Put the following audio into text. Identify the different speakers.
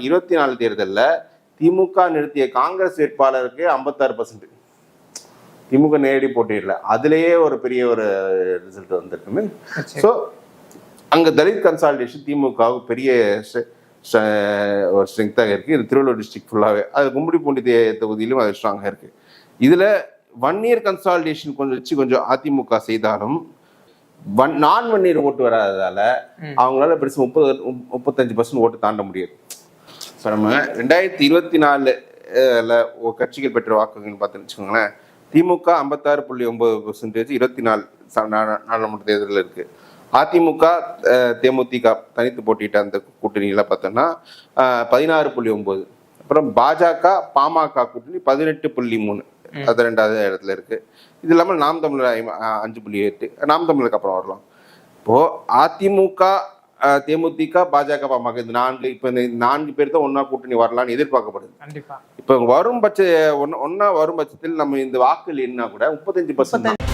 Speaker 1: இருபத்தி நாலு தேர்தலில் திமுக நிறுத்திய காங்கிரஸ் வேட்பாளருக்கு ஐம்பத்தாறு பர்சன்ட் திமுக நேரடி போட்டியிடல. அதுலேயே ஒரு பெரிய ஒரு ரிசல்ட் வந்திருக்குன்னு
Speaker 2: சரி.
Speaker 1: ஸோ அங்கே தலித் கன்சாலிடேஷன் திமுகவுக்கு பெரிய ஒரு ஸ்ட்ரென்த்தாக இருக்குது இது திருவள்ளூர் டிஸ்ட்ரிக்ட் ஃபுல்லாகவே அது கும்மிடிப்பூண்டி தே- தொகுதியிலும் அது ஸ்ட்ராங்காக இருக்குது இதில் ஒன் இயர் கன்சாலிடேஷன் கொஞ்சம் வச்சு கொஞ்சம் அதிமுக செய்தாலும் ஒன் நான் ஒன் இயர் ஓட்டு வராததால. அவங்களால பெருசு முப்பது முப்பத்தஞ்சு பர்சன்ட் ஓட்டு தாண்ட முடியாது. இப்போ நம்ம ரெண்டாயிரத்தி இருபத்தி நாலு கட்சிகள் பெற்ற வாக்குகள் பார்த்துன்னு வச்சுக்கோங்களேன் திமுக ஐம்பத்தாறு புள்ளி ஒன்பது பர்சன்டேஜ் இருபத்தி நாலு நாடாளுமன்ற தேர்தலில் இருக்கு. அதிமுக தேமுதிக தனித்து போட்டியிட்ட அந்த கூட்டணியில பார்த்தோம்னா அஹ், பதினாறு புள்ளி ஒன்பது. அப்புறம் பாஜக பாமக கூட்டணி பதினெட்டு புள்ளி மூணு. அது ரெண்டாவது இடத்துல இருக்கு. இது இல்லாமல் நாம் தமிழர் அஞ்சு புள்ளி எட்டு. நாம் தமிழருக்கு அப்புறம் வரலாம். இப்போ அதிமுக தேமுதிக பாஜக பாமக. இந்த நான்கு இப்போ இந்த நான்கு பேர் தான் ஒன்னா கூட்டணி வரலாம்னு எதிர்பார்க்கப்படுது.
Speaker 2: கண்டிப்பா.
Speaker 1: இப்போ வரும் பட்ச ஒன்னா ஒன்னா வரும் பட்சத்தில் நம்ம இந்த வாக்குகள் என்ன கூட முப்பத்தஞ்சு பர்சன்ட்